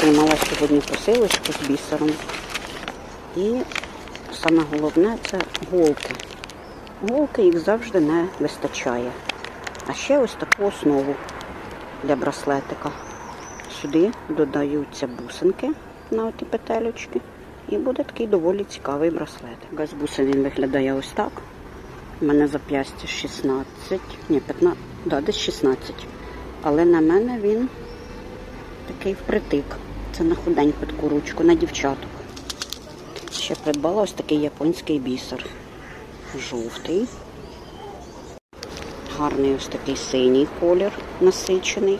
Отримала сьогодні посилочку з бісером. І саме головне це голки. Голки їх завжди не вистачає. А ще ось таку основу для браслетика. Сюди додаються бусинки на оті петелечки. І буде такий доволі цікавий браслетик. Бусин він виглядає ось так. У мене зап'ястя 16, ні, 15, да, десь 16. Але на мене він такий впритик. Це на худеньку таку ручку, на дівчаток. Ще придбала ось такий японський бісер. Жовтий. Гарний ось такий синій колір насичений.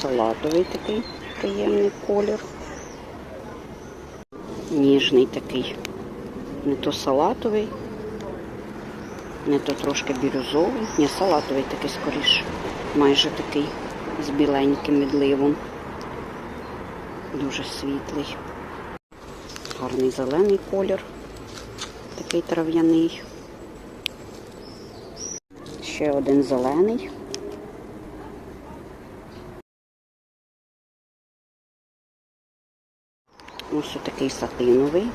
Салатовий такий приємний колір. Ніжний такий. Не то салатовий, не то трошки бірюзовий. Ні, салатовий такий скоріше. Майже такий з біленьким відливом. Дуже світлий. Гарний зелений колір. Такий трав'яний. Ще один зелений. Ось такий сатиновий.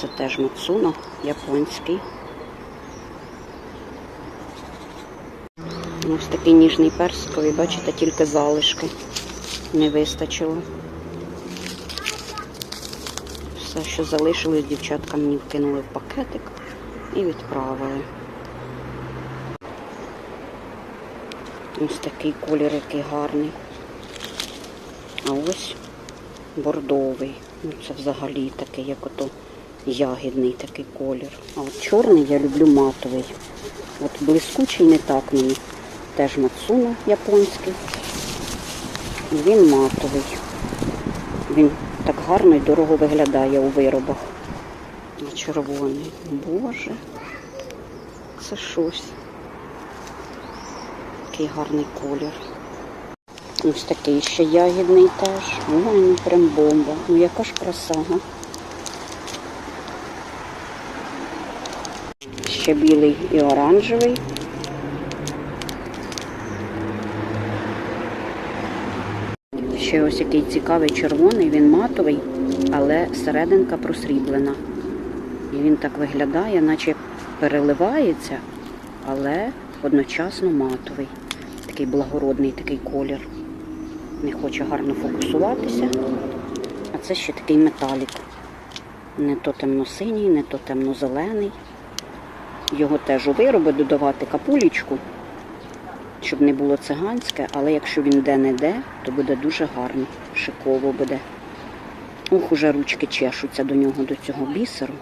Це теж Мацуно, японський. Ось такий ніжний персиковий, бачите, тільки залишки. Не вистачило. Все, що залишилось, дівчатка мені вкинули в пакетик і відправили. Ось такий колір, який гарний. А ось бордовий. Ну, це взагалі такий, як ото ягідний такий колір. А от чорний я люблю матовий. От блискучий не так мені. Теж мацуно японський. Він матовий. Він так гарно і дорого виглядає у виробах. Червоний. Боже, це щось. Такий гарний колір. Ось такий ще ягідний теж. Ой, ну прям бомба. Ну яка ж краса, га? Ще білий і оранжевий. Ще ось який цікавий червоний, він матовий, але серединка просріблена. І він так виглядає, наче переливається, але одночасно матовий. Такий благородний такий колір. Не хоче гарно фокусуватися. А це ще такий металік. Не то темно-синій, не то темно-зелений. Його теж у вироби додавати капулічку, щоб не було циганське, але якщо він де-не-де, то буде дуже гарно, шиково буде. Ох, уже ручки чешуться до нього, до цього бісеру.